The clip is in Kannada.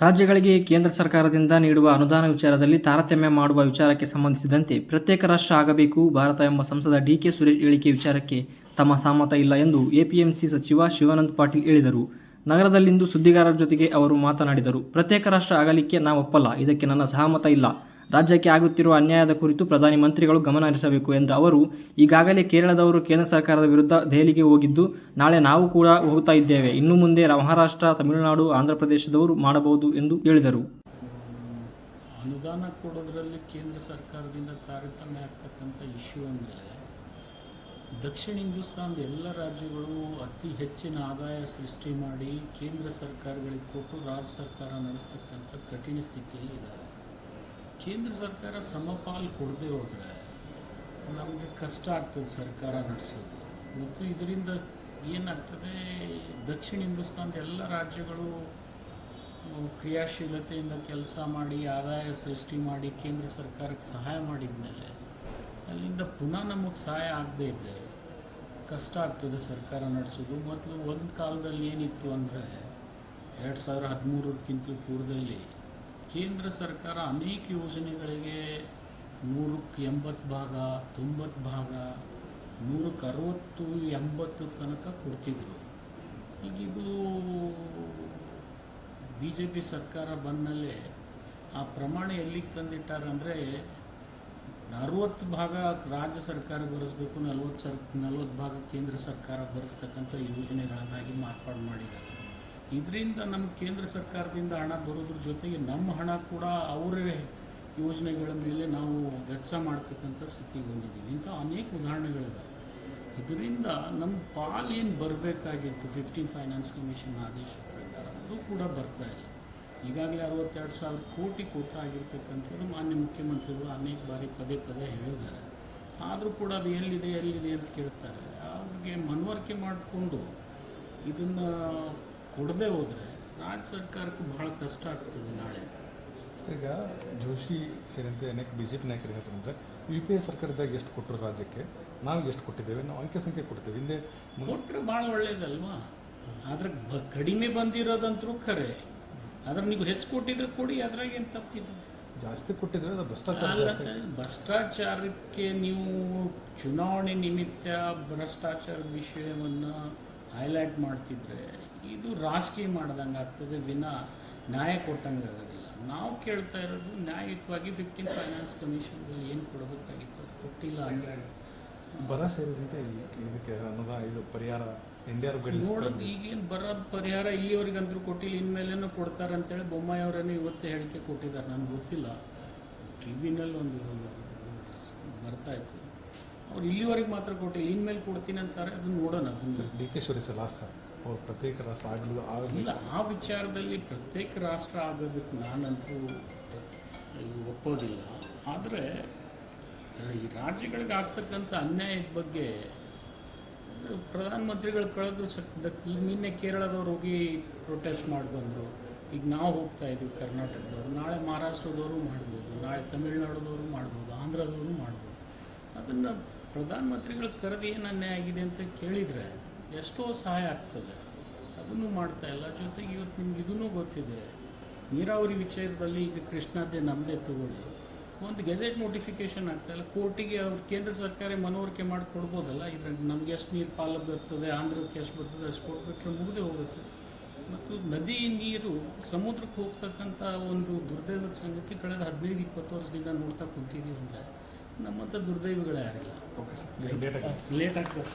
ರಾಜ್ಯಗಳಿಗೆ ಕೇಂದ್ರ ಸರ್ಕಾರದಿಂದ ನೀಡುವ ಅನುದಾನ ವಿಚಾರದಲ್ಲಿ ತಾರತಮ್ಯ ಮಾಡುವ ವಿಚಾರಕ್ಕೆ ಸಂಬಂಧಿಸಿದಂತೆ ಪ್ರತ್ಯೇಕ ರಾಷ್ಟ್ರ ಆಗಬೇಕು, ಭಾರತ ಎಂಬ ಸಂಸದ ಡಿಕೆ ಸುರೇಶ್ ಹೇಳಿಕೆ ವಿಚಾರಕ್ಕೆ ತಮ್ಮ ಸಹಮತ ಇಲ್ಲ ಎಂದು ಎಪಿಎಂಸಿ ಸಚಿವ ಶಿವಾನಂದ್ ಪಾಟೀಲ್ ಹೇಳಿದರು. ನಗರದಲ್ಲಿಂದು ಸುದ್ದಿಗಾರರ ಜೊತೆಗೆ ಅವರು ಮಾತನಾಡಿದರು. ಪ್ರತ್ಯೇಕ ರಾಷ್ಟ್ರ ಆಗಲಿಕ್ಕೆ ನಾವು ಒಪ್ಪಲ್ಲ ಇದಕ್ಕೆ ನನ್ನ ಸಹಮತ ಇಲ್ಲ. ರಾಜ್ಯಕ್ಕೆ ಆಗುತ್ತಿರುವ ಅನ್ಯಾಯದ ಕುರಿತು ಪ್ರಧಾನಿ ಮಂತ್ರಿಗಳು ಗಮನ ಹರಿಸಬೇಕು ಎಂದ ಅವರು ಈಗಾಗಲೇ ಕೇರಳದವರು ಕೇಂದ್ರ ಸರ್ಕಾರದ ವಿರುದ್ಧ ದೆಹಲಿಗೆ ಹೋಗಿದ್ದು, ನಾಳೆ ನಾವು ಕೂಡ ಹೋಗ್ತಾ ಇದ್ದೇವೆ. ಇನ್ನು ಮುಂದೆ ಮಹಾರಾಷ್ಟ್ರ, ತಮಿಳುನಾಡು, ಆಂಧ್ರಪ್ರದೇಶದವರು ಮಾಡಬಹುದು ಎಂದು ಹೇಳಿದರು. ಅನುದಾನ ಕೊಡೋದ್ರಲ್ಲಿ ಕೇಂದ್ರ ಸರ್ಕಾರದಿಂದ ತಾರತಮ್ಯ ಆಗ್ತಕ್ಕಂಥ ಇಶ್ಯೂ ಅಂದರೆ, ದಕ್ಷಿಣ ಹಿಂದೂಸ್ತಾನದ ಎಲ್ಲ ರಾಜ್ಯಗಳು ಅತಿ ಹೆಚ್ಚಿನ ಆದಾಯ ಸೃಷ್ಟಿ ಮಾಡಿ ಕೇಂದ್ರ ಸರ್ಕಾರಗಳಿಗೆ ಕೊಟ್ಟು ರಾಜ್ಯ ಸರ್ಕಾರ ನಡೆಸ್ತಕ್ಕಂಥ ಕಠಿಣ ಸ್ಥಿತಿಯಲ್ಲಿ ಇದ್ದಾರೆ ಕೇಂದ್ರ ಸರ್ಕಾರ ಸಮಪಾಲು ಕೊಡದೆ ಹೋದರೆ ನಮಗೆ ಕಷ್ಟ ಆಗ್ತದೆ ಸರ್ಕಾರ ನಡೆಸೋದು. ಮತ್ತು ಇದರಿಂದ ಏನಾಗ್ತದೆ, ದಕ್ಷಿಣ ಹಿಂದೂಸ್ತಾನದ ಎಲ್ಲ ರಾಜ್ಯಗಳು ಕ್ರಿಯಾಶೀಲತೆಯಿಂದ ಕೆಲಸ ಮಾಡಿ, ಆದಾಯ ಸೃಷ್ಟಿ ಮಾಡಿ, ಕೇಂದ್ರ ಸರ್ಕಾರಕ್ಕೆ ಸಹಾಯ ಮಾಡಿದ ಮೇಲೆ ಅಲ್ಲಿಂದ ಪುನಃ ನಮಗೆ ಸಹಾಯ ಆಗದೇ ಇದ್ದರೆ ಕಷ್ಟ ಆಗ್ತದೆ ಸರ್ಕಾರ ನಡೆಸೋದು. ಮೊದಲು ಒಂದು ಕಾಲದಲ್ಲಿ ಏನಿತ್ತು ಅಂದರೆ, ಎರಡು ಸಾವಿರ ಹದಿಮೂರಕ್ಕಿಂತ ಪೂರ್ವದಲ್ಲಿ ಕೇಂದ್ರ ಸರ್ಕಾರ ಅನೇಕ ಯೋಜನೆಗಳಿಗೆ ನೂರಕ್ಕೆ ಎಂಬತ್ತು ಭಾಗ, ತೊಂಬತ್ತು ಭಾಗ, ನೂರಕ್ಕೆ ಅರವತ್ತು, ಎಂಬತ್ತು ತನಕ ಕೊಡ್ತಿದ್ರು. ಈಗಿದು ಬಿ ಜೆ ಪಿ ಸರ್ಕಾರ ಬಂದಮೇಲೆ ಆ ಪ್ರಮಾಣ ಎಲ್ಲಿಗೆ ತಂದಿಟ್ಟಾರೆ ಅಂದರೆ ಅರವತ್ತು ಭಾಗ ರಾಜ್ಯ ಸರ್ಕಾರ ಭರಿಸ್ಬೇಕು, ನಲ್ವತ್ತು ಸರ್, ನಲ್ವತ್ತು ಭಾಗ ಕೇಂದ್ರ ಸರ್ಕಾರ ಭರಿಸ್ತಕ್ಕಂಥ ಯೋಜನೆಗಳನ್ನಾಗಿ ಮಾರ್ಪಾಡು ಮಾಡಿದ್ದಾರೆ. ಇದರಿಂದ ನಮ್ಮ ಕೇಂದ್ರ ಸರ್ಕಾರದಿಂದ ಹಣ ಬರೋದ್ರ ಜೊತೆಗೆ ನಮ್ಮ ಹಣ ಕೂಡ ಅವರೇ ಯೋಜನೆಗಳ ಮೇಲೆ ನಾವು ವೆಚ್ಚ ಮಾಡ್ತಕ್ಕಂಥ ಸ್ಥಿತಿಗೆ ಬಂದಿದ್ದೀವಿ ಇಂಥ ಅನೇಕ ಉದಾಹರಣೆಗಳಿದ್ದಾವೆ ಇದರಿಂದ ನಮ್ಮ ಪಾಲೇನು ಬರಬೇಕಾಗಿತ್ತು? ಫಿಫ್ಟೀನ್ ಫೈನಾನ್ಸ್ ಕಮಿಷನ್ ಆದೇಶ ಪ್ರಕಾರ ಅದು ಕೂಡ ಬರ್ತಾ ಇಲ್ಲ. ಈಗಾಗಲೇ ಅರವತ್ತೆರಡು ಸಾವಿರ ಕೋಟಿ ಕೂತ ಆಗಿರ್ತಕ್ಕಂಥದ್ದು ಮಾನ್ಯ ಮುಖ್ಯಮಂತ್ರಿಗಳು ಅನೇಕ ಬಾರಿ ಪದೇ ಪದೇ ಹೇಳಿದ್ದಾರೆ. ಆದರೂ ಕೂಡ ಅದು ಎಲ್ಲಿದೆ ಎಲ್ಲಿದೆ ಅಂತ ಕೇಳ್ತಾರೆ. ಅವ್ರಿಗೆ ಮನವರಿಕೆ ಮಾಡಿಕೊಂಡು ಇದನ್ನು ಕೊಡದೆ ಹೋದರೆ ರಾಜ್ಯ ಸರ್ಕಾರಕ್ಕೂ ಭಾಳ ಕಷ್ಟ ಆಗ್ತದೆ ನಾಳೆ. ಈಗ ಜೋಶಿ ಸೇರಿದಂತೆ ಅನೇಕ ಬಿ ಜೆ ಪಿ ನಾಯಕರು ಹೇಳ್ತಾರೆ ಯು ಪಿ ಎ ಸರ್ಕಾರದಾಗ ಎಷ್ಟು ಕೊಟ್ಟರು ರಾಜ್ಯಕ್ಕೆ? ನಾವು ಎಷ್ಟು ಕೊಟ್ಟಿದ್ದೇವೆ? ನಾವು ಅಂಕೆ ಸಂಖ್ಯೆ ಕೊಡ್ತೇವೆ. ಹಿಂದೆ ಕೊಟ್ಟರೆ ಭಾಳ ಒಳ್ಳೇದಲ್ವಾ? ಆದ್ರೆ ಬ ಕಡಿಮೆ ಬಂದಿರೋದಂತರೂ ಖರೆ. ಆದ್ರೆ ನೀವು ಹೆಚ್ಚು ಕೊಟ್ಟಿದ್ರೆ ಕೊಡಿ ಅದ್ರಾಗೇನು ತಪ್ಪಿದೆ? ಜಾಸ್ತಿ ಕೊಟ್ಟಿದ್ರೆ ಅದು ಭ್ರಷ್ಟಾಚಾರ ಭ್ರಷ್ಟಾಚಾರಕ್ಕೆ ನೀವು ಚುನಾವಣೆ ನಿಮಿತ್ತ ಭ್ರಷ್ಟಾಚಾರದ ವಿಷಯವನ್ನು ಹೈಲೈಟ್ ಮಾಡ್ತಿದ್ರೆ ಇದು ರಾಜಕೀಯ ಮಾಡ್ದಂಗೆ ಆಗ್ತದೆ ವಿನ ನ್ಯಾಯ ಕೊಟ್ಟಂಗೆ ಆಗೋದಿಲ್ಲ. ನಾವು ಕೇಳ್ತಾ ಇರೋದು ನ್ಯಾಯಯುತವಾಗಿ ಫಿಫ್ಟೀನ್ ಫೈನಾನ್ಸ್ ಕಮಿಷನ್ದಲ್ಲಿ ಏನು ಕೊಡಬೇಕಾಗಿತ್ತು ಅದು ಕೊಟ್ಟಿಲ್ಲ ಅಂದರೆ ಬರ ಸೇರಿದಂತೆ ಇದಕ್ಕೆ ಅನುದಾನ ಇದು ಪರಿಹಾರ ನೋಡೋದು ಈಗೇನು ಬರ ಪರಿಹಾರ ಇಲ್ಲಿವರೆಗಂತೂ ಕೊಟ್ಟಿಲ್ಲ ಇನ್ಮೇಲೇನೂ ಕೊಡ್ತಾರೆ ಅಂತೇಳಿ ಬೊಮ್ಮಾಯಿ ಇವತ್ತೇ ಹೇಳಿಕೆ ಕೊಟ್ಟಿದ್ದಾರೆ ನನಗೆ ಗೊತ್ತಿಲ್ಲ. ಟಿ ವಿನಲ್ಲಿ ಒಂದು ಬರ್ತಾ ಇತ್ತು. ಅವ್ರು ಇಲ್ಲಿವರೆಗೆ ಮಾತ್ರ ಕೊಟ್ಟಿಲ್ಲ ಇನ್ಮೇಲೆ ಕೊಡ್ತೀನಿ ಅಂತಾರೆ ಅದನ್ನ ನೋಡೋಣ ಅದನ್ನ. D K last sir. ಪ್ರತ್ಯೇಕ ರಾಷ್ಟ್ರ ಆಗಲು ಆಗಲಿ ಇಲ್ಲ, ಆ ವಿಚಾರದಲ್ಲಿ ಪ್ರತ್ಯೇಕ ರಾಷ್ಟ್ರ ಆಗೋದಕ್ಕೆ ನಾನಂತೂ ಒಪ್ಪೋದಿಲ್ಲ. ಆದರೆ ಈ ರಾಜ್ಯಗಳಿಗೆ ಆಗ್ತಕ್ಕಂಥ ಅನ್ಯಾಯದ ಬಗ್ಗೆ ಪ್ರಧಾನಮಂತ್ರಿಗಳು ಕಳೆದು ಸಕ್ ಈಗ ನಿನ್ನೆ ಕೇರಳದವ್ರು ಹೋಗಿ ಪ್ರೊಟೆಸ್ಟ್ ಮಾಡಿ ಬಂದರು. ಈಗ ನಾವು ಹೋಗ್ತಾ ಇದ್ದೀವಿ ಕರ್ನಾಟಕದವರು. ನಾಳೆ ಮಹಾರಾಷ್ಟ್ರದವರು ಮಾಡ್ಬೋದು, ನಾಳೆ ತಮಿಳ್ನಾಡುದವರು ಮಾಡ್ಬೋದು, ಆಂಧ್ರದವರು ಮಾಡ್ಬೋದು. ಅದನ್ನು ಪ್ರಧಾನಮಂತ್ರಿಗಳು ಕರೆದು ಏನು ಅನ್ಯಾಯ ಆಗಿದೆ ಅಂತ ಕೇಳಿದರೆ ಎಷ್ಟೋ ಸಹಾಯ ಆಗ್ತದೆ. ಅದನ್ನು ಮಾಡ್ತಾ ಇಲ್ಲ. ಜೊತೆಗೆ ಇವತ್ತು ನಿಮ್ಗೆ ಇದೂ ಗೊತ್ತಿದೆ. ನೀರಾವರಿ ವಿಚಾರದಲ್ಲಿ ಈಗ ಕೃಷ್ಣದ್ದೇ ನಮ್ಮದೇ ತಗೊಳ್ಳಿ. ಒಂದು ಗೆಜೆಟ್ ನೋಟಿಫಿಕೇಶನ್ ಆಗ್ತಾ ಇಲ್ಲ. ಕೋರ್ಟಿಗೆ ಅವ್ರು ಕೇಂದ್ರ ಸರ್ಕಾರ ಮನವರಿಕೆ ಮಾಡಿ ಕೊಡ್ಬೋದಲ್ಲ? ಇದ್ರಾಗ ನಮ್ಗೆ ಎಷ್ಟು ನೀರು ಪಾಲು ಬರ್ತದೆ ಆಂಧ್ರಕ್ಕೆ ಎಷ್ಟು ಬರ್ತದೆ ಅಷ್ಟು ಕೊಟ್ಬಿಟ್ರೆ ಮುಗಿದೇ ಹೋಗುತ್ತೆ. ಮತ್ತು ನದಿ ನೀರು ಸಮುದ್ರಕ್ಕೆ ಹೋಗ್ತಕ್ಕಂಥ ಒಂದು ದುರ್ದೈವದ ಸಂಗತಿ ಕಳೆದ ಹದಿನೈದು ಇಪ್ಪತ್ತು ವರ್ಷದಿಂದ ನೋಡ್ತಾ ಕುಂತಿದ್ದೀವಿ ಅಂದರೆ ನಮ್ಮಂಥ ದುರ್ದೈವಗಳು ಯಾರಿಲ್ಲ. ಓಕೆ ಸರ್ ಲೇಟ್ ಆಗ್ತದೆ